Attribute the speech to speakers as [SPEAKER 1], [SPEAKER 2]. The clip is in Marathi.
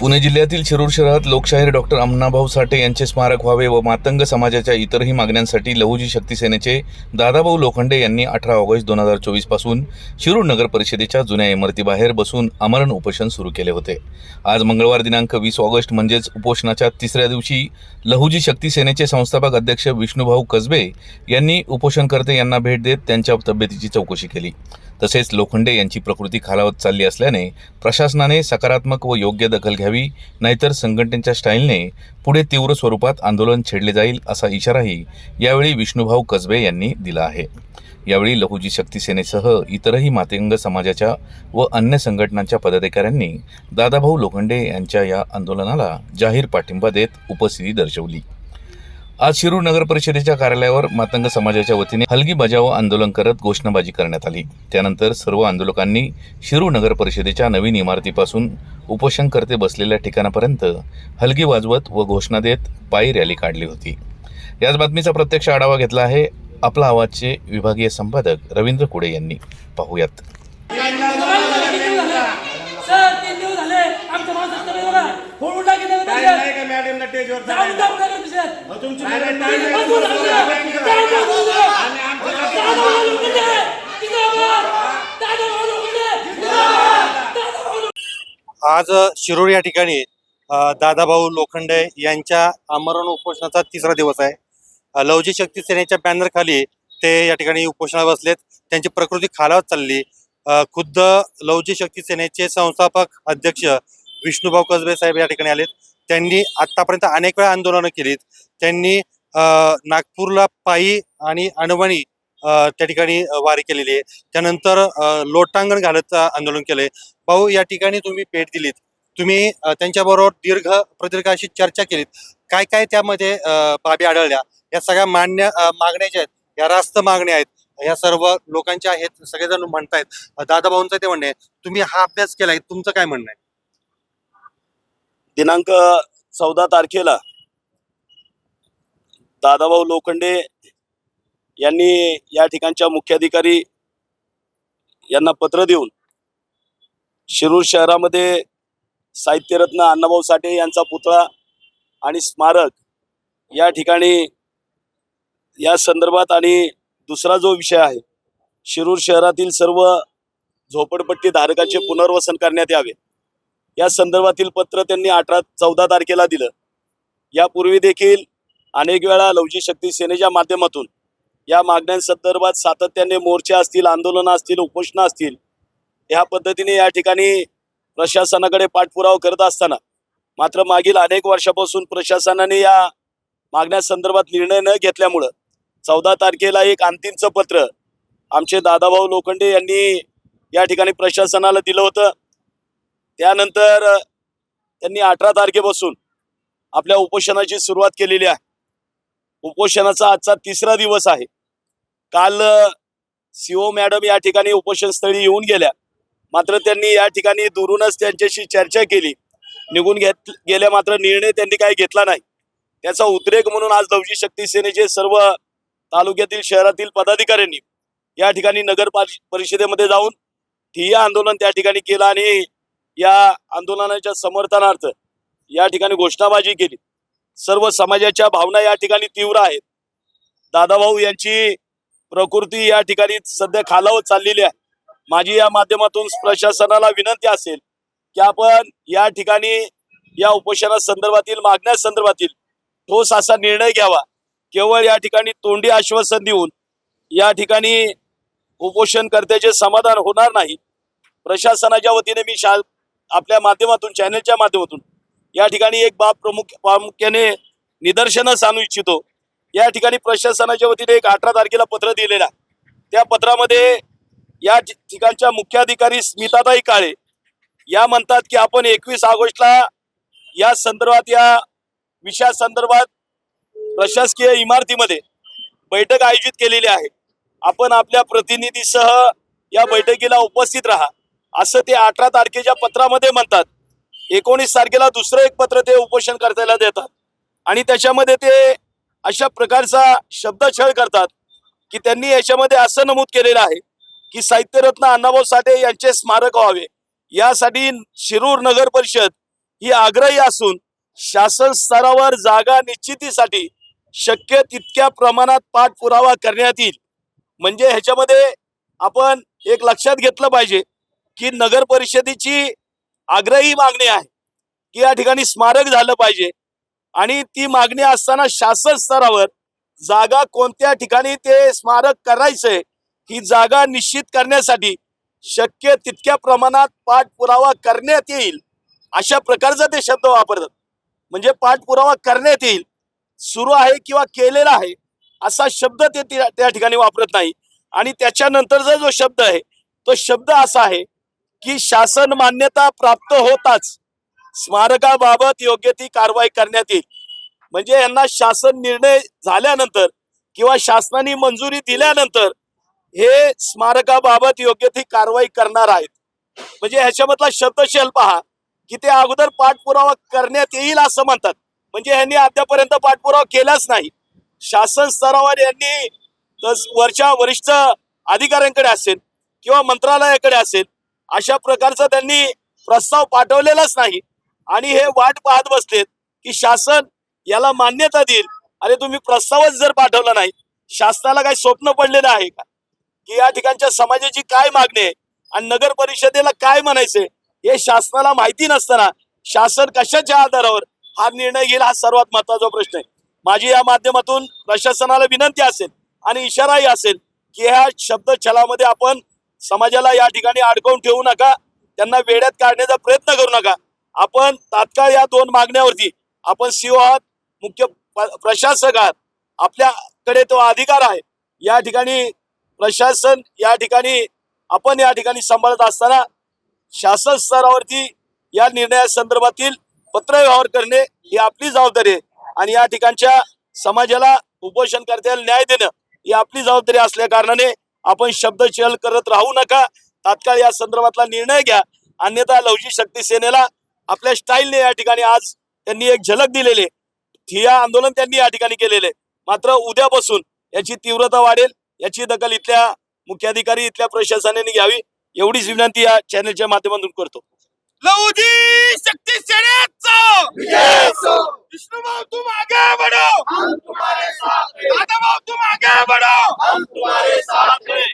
[SPEAKER 1] पुणे जिल्ह्यातील शिरूर शहरात लोकशाहीर डॉक्टर अण्णाभाऊ साठे यांचे स्मारक व्हावे व मातंग समाजाच्या इतरही मागण्यांसाठी लहुजी शक्ती सेनेचे दादाभाऊ लोखंडे यांनी अठरा ऑगस्ट दोन हजार चोवीसपासून शिरूर नगर परिषदेच्या जुन्या इमारतीबाहेर बसून आमरण उपोषण सुरू केले होते. आज मंगळवार दिनांक वीस ऑगस्ट म्हणजेच उपोषणाच्या तिसऱ्या दिवशी लहुजी शक्ती सेनेचे संस्थापक अध्यक्ष विष्णुभाऊ कसबे यांनी उपोषणकर्ते यांना भेट देत त्यांच्या तब्येतीची चौकशी केली. तसेच लोखंडे यांची प्रकृती खालावत चालली असल्याने प्रशासनाने सकारात्मक व योग्य दखल घ्यावी नाहीतर संघटनेच्या स्टाईलने पुढे तीव्र स्वरूपात आंदोलन छेडले जाईल असा इशाराही यावेळी विष्णुभाऊ कसबे यांनी दिला आहे. यावेळी लहुजी शक्ती सेनेसह इतरही मातंग समाजाच्या व अन्य संघटनांच्या पदाधिकाऱ्यांनी दादाभाऊ लोखंडे यांच्या या आंदोलनाला जाहीर पाठिंबा देत उपस्थिती दर्शवली. आज शिरूर नगर परिषदेच्या कार्यालयावर मातंग समाजाच्या वतीने हलगी बजाव आंदोलन करत घोषणाबाजी करण्यात आली. त्यानंतर सर्व आंदोलकांनी शिरूर नगर परिषदेच्या नवीन इमारतीपासून उपोषणकर्ते बसलेल्या ठिकाणापर्यंत हलगी वाजवत व घोषणा देत पायी रॅली काढली होती. याच बातमीचा प्रत्यक्ष आढावा घेतला आहे आपला आवाजचे विभागीय संपादक रवींद्र कुडे यांनी. पाहूयात.
[SPEAKER 2] सर तीन दिवस झाले आमच्या माणसाचं तब्येत बघा फोडून टाकी
[SPEAKER 3] काय
[SPEAKER 2] जाऊन
[SPEAKER 3] नाही का मॅडमला स्टेजवर
[SPEAKER 2] टाकून
[SPEAKER 3] जायला?
[SPEAKER 2] टाकून पिशव्यात.
[SPEAKER 3] अहो, तुमची
[SPEAKER 2] नाही,
[SPEAKER 3] मॅडम
[SPEAKER 2] नाही,
[SPEAKER 3] नाही
[SPEAKER 2] नाही,
[SPEAKER 3] बोलत.
[SPEAKER 2] नाही, नाही, नाही, नाही, नाही, नाही,
[SPEAKER 3] आणि आमचं काय
[SPEAKER 2] दादा भाऊ लोखंडे, जिंदाबाद. दादा भाऊ लोखंडे, जिंदाबाद. दादा भाऊ लोखंडे.
[SPEAKER 4] आज शिरूर या ठिकाणी अ, दादाभाऊ लोखंडे यांच्या आमरण उपोषणाचा तिसरा दिवस आहे अ, लवजी शक्ती सेनेच्या बॅनर खाली ते या ठिकाणी उपोषणाला बसलेत त्यांची प्रकृती खालावत चालली खुद्द लवजी शक्ती सेनेचे संस्थापक अध्यक्ष विष्णुभाऊ कसबे साहेब या ठिकाणी आलेत. त्यांनी आतापर्यंत अनेक वेळा आंदोलनं केलीत. त्यांनी नागपूरला पायी आणि अणवणी त्या ठिकाणी वारी केलेली आहे. त्यानंतर लोटांगण घालत आंदोलन केलंय. भाऊ या ठिकाणी तुम्ही भेट दिलीत. तुम्ही त्यांच्याबरोबर दीर्घ प्रदीर्घ अशी चर्चा केलीत. काय काय त्यामध्ये बाबी आढळल्या? या सगळ्या मान्य मागण्या ज्या आहेत या रास्त मागण्या आहेत या सर्व लोकांच्या आहेत सगळेजण म्हणतायत दादाभाऊंचं ते म्हणणे आहे. तुम्ही हा अभ्यास केलाय तुमचं काय म्हणणं आहे
[SPEAKER 5] दिनांक चौदा तारखेला दादाभाऊ लोखंडे यांनी या ठिकाणच्या मुख्याधिकारी यांना पत्र देऊन शिरूर शहरामध्ये साहित्यरत्न अण्णाभाऊ साठे यांचा पुतळा आणि स्मारक या ठिकाणी या संदर्भात आणि दुसरा जो विषय आहे शिरूर शहरातील सर्व झोपडपट्टी धारकांचे पुनर्वसन करण्यात यावे. या संदर्भातील पत्र त्यांनी अठरा चौदा तारखेला दिलं. यापूर्वी देखील अनेक वेळा लवजी शक्ती सेनेच्या माध्यमातून या मागण्यांसंदर्भात सातत्याने मोर्चे असतील आंदोलनं असतील उपोषणं असतील ह्या पद्धतीने या ठिकाणी प्रशासनाकडे पाठपुरावा करत असताना मात्र मागील अनेक वर्षापासून प्रशासनाने या मागण्यासंदर्भात निर्णय न घेतल्यामुळं चौदा तारखेला एक अंतिमचं पत्र आमचे दादाभाऊ लोखंडे यांनी या ठिकाणी प्रशासनाला दिलं होतं. त्यानंतर त्यांनी अठरा तारखेपासून आपल्या उपोषणाची सुरुवात केलेली आहे. उपोषणाचा आजचा तिसरा दिवस आहे. काल सीओ मॅडम या ठिकाणी उपोषण स्थळी येऊन गेल्या. मात्र त्यांनी या ठिकाणी दुरूनच त्यांच्याशी चर्चा केली. निघून घेत गेल्या मात्र निर्णय त्यांनी काही घेतला नाही. त्याचा उद्रेक म्हणून आज लवजी शक्ती सेनेचे सर्व तालुक्यातील शहरातील पदाधिकाऱ्यांनी या ठिकाणी नगर परिषदेमध्ये जाऊन ठिय्या आंदोलन त्या ठिकाणी केलं आणि या आंदोलनाच्या समर्थनार्थ या ठिकाणी घोषणाबाजी केली. सर्व समाजाच्या भावना या ठिकाणी तीव्र आहेत. दादाभाऊ यांची प्रकृती या ठिकाणी सध्या खालावत चाललेली आहे. माझी या माध्यमातून प्रशासनाला विनंती असेल की आपण या ठिकाणी या उपोषणा संदर्भातील मागण्या संदर्भातील ठोस असा निर्णय घ्यावा. केवळ या ठिकाणी तोंडी आश्वासन देऊन या ठिकाणी उपोषणकर्त्याचे समाधान होणार नाही प्रशासनाच्या वतीने मी शा आपल्या माध्यमातून चॅनलच्या माध्यमातून या ठिकाणी एक बाब प्रमुख प्रामुख्याने निदर्शनास आणू इच्छितो. या ठिकाणी प्रशासनाच्या वतीने एक अठरा तारखेला पत्र दिलेला. त्या पत्रामध्ये या ठिकाणच्या मुख्याधिकारी स्मिताताई काळे या म्हणतात की आपण एकवीस ऑगस्टला या संदर्भात या विषया संदर्भात प्रशासकीय इमारतीमध्ये बैठक आयोजित केलेली आहे. आपण आपल्या प्रतिनिधीसह या बैठकीला उपस्थित राहा. असं ते अठरा तारखेच्या पत्रामध्ये म्हणतात. एकोणीस तारखेला दुसरं एक पत्र ते उपोषण करताना देतात. आणि त्याच्यामध्ये ते अशा प्रकारचा शब्दछळ करतात की त्यांनी याच्यामध्ये असं नमूद केलेलं आहे की साहित्यरत्न अण्णाभाऊ साठे यांचे स्मारक व्हावे. यासाठी शिरूर नगर परिषद ही आग्रही असून शासन स्तरावर जागा निश्चितीसाठी शक्य तितक्या प्रमाणात पाठपुरावा करण्यात येईल. म्हणजे ह्याच्यामध्ये आपण एक लक्षात घेतलं पाहिजे की नगर परिषदेची आग्रही मागणी आहे की या ठिकाणी स्मारक झालं पाहिजे. आणि ती मागणी असताना शासन स्तरावर जागा कोणत्या ठिकाणी ते स्मारक करायचंय ही जागा निश्चित करण्यासाठी शक्य तितक्या प्रमाणात पाठपुरावा करण्यात येईल अशा प्रकारचा ते शब्द वापरतात. म्हणजे पाठपुरावा करण्यात येईल सुरू आहे किंवा केलेला आहे असा शब्द ते त्या ठिकाणी वापरत नाही. आणि त्याच्यानंतरचा जो शब्द आहे तो शब्द असा आहे की शासन मान्यता प्राप्त होताच स्मारकाबाबत योग्य ती कारवाई करण्यात येईल. म्हणजे यांना शासन निर्णय झाल्यानंतर किंवा शासनाने मंजुरी दिल्यानंतर हे स्मारकाबाबत योग्य ती कारवाई करणार आहेत. म्हणजे ह्याच्यामधला शब्दशेल पहा की ते अगोदर पाठपुरावा करण्यात येईल असं म्हणतात. म्हणजे यांनी अद्यापर्यंत पाठपुरावा केलाच नाही. शासन स्तरावर यांनी वरच्या वरिष्ठ अधिकाऱ्यांकडे असेल किंवा मंत्रालयाकडे असेल अशा प्रकारचा त्यांनी प्रस्ताव पाठवलेलाच नाही. आणि हे वाट पाहत बसलेत की शासन याला मान्यता देईल. अरे तुम्ही प्रस्तावच जर पाठवला नाही शासनाला काही स्वप्न पडलेलं आहे का? की या ठिकाणच्या समाजाची काय मागणी आहे? आणि नगर परिषदेला काय म्हणायचंय? हे शासनाला माहिती नसताना शासन कशाच्या आधारावर हा निर्णय घेईल हा सर्वात महत्त्वाचा प्रश्न आहे. माझी या माध्यमातून प्रशासनाला विनंती असेल आणि इशाराही असेल की ह्या शब्द छलामध्ये आपण समाजाला या ठिकाणी अडकवून ठेवू नका त्यांना वेड्यात काढण्याचा प्रयत्न करू नका. आपण तात्काळ या दोन मागण्यावरती आपण सीओ आहात मुख्य प्रशासक आहात आपल्याकडे तो अधिकार आहे. या ठिकाणी प्रशासन या ठिकाणी आपण या ठिकाणी सांभाळत असताना शासन स्तरावरती या निर्णयासंदर्भातील पत्रव्यवहार करणे ही आपली जबाबदारी आहे. आणि या ठिकाणच्या समाजाला उपोषणकर्त्याला न्याय देणं ही आपली जबाबदारी असल्या कारणाने आपण शब्दचल करत राहू नका. तात्काळ या संदर्भातला निर्णय घ्या. अन्यथा लवजी शक्ती सेनेला आपल्या स्टाईलने या ठिकाणी आज त्यांनी एक झलक दिलेली आहे. ठिया आंदोलन त्यांनी या ठिकाणी केलेले मात्र उद्यापासून याची तीव्रता वाढेल. याची दखल इथल्या मुख्याधिकारी इथल्या प्रशासनाने घ्यावी. एवढीच विनंती या चॅनलच्या माध्यमातून करतो.
[SPEAKER 4] लहुजी
[SPEAKER 2] शक्ति सेनेचा! विष्णु भाव तुम आगे बढ़ो हम
[SPEAKER 5] तुम्हारे साथ हैं। दादा भाव
[SPEAKER 2] तुम आगे बढ़ो
[SPEAKER 5] हम तुम्हारे साथ हैं।